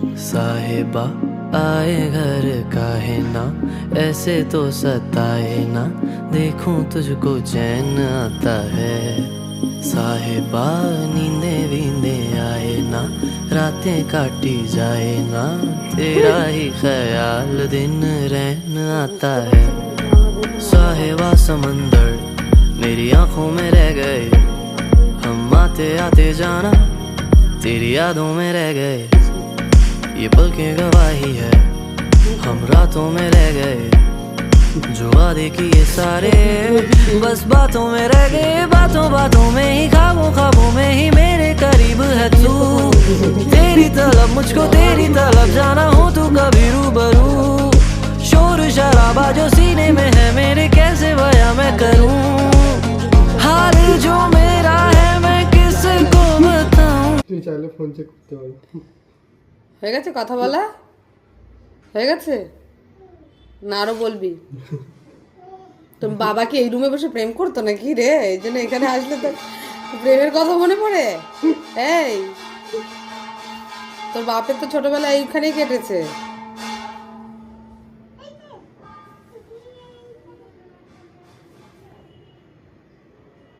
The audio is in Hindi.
साहिबा आए घर काहे ना, ऐसे तो सताए ना। देखूँ तुझको चैन आता है। साहिबा नींदे वींदे आए ना, रातें काटी जाए ना। तेरा ही ख्याल दिन रहन आता है। साहिबा समंदर मेरी आँखों में रह गए। हम आते आते जाना, तेरी यादों में रह गए। ये पल की गवाही है हम रातों में रह गए जो वादे किए सारे बस बातों में रह गए बातों बातों में ही ख्वाबों ख्वाबों में ही मेरे करीब है तू तेरी तलब मुझको तेरी तलब जाना हो तू कभी रूबरू शोर शराबा जो सीने में है मेरे कैसे बया मैं करूं हाल जो मेरा है मैं किसको बताऊं তুমি চাইলে ফোন চেক করতে পারো হয়ে গেছে কথা বলা? হয়ে গেছে? না আরও বলবি। তোর বাবা কি এই রুমে বসে প্রেম করতো নাকি রে? এই জন্য এখানে আসলে তো প্রেমের কথা মনে পড়ে? এই। তোর বাপের তো ছোটবেলা এইখানেই কেটেছে।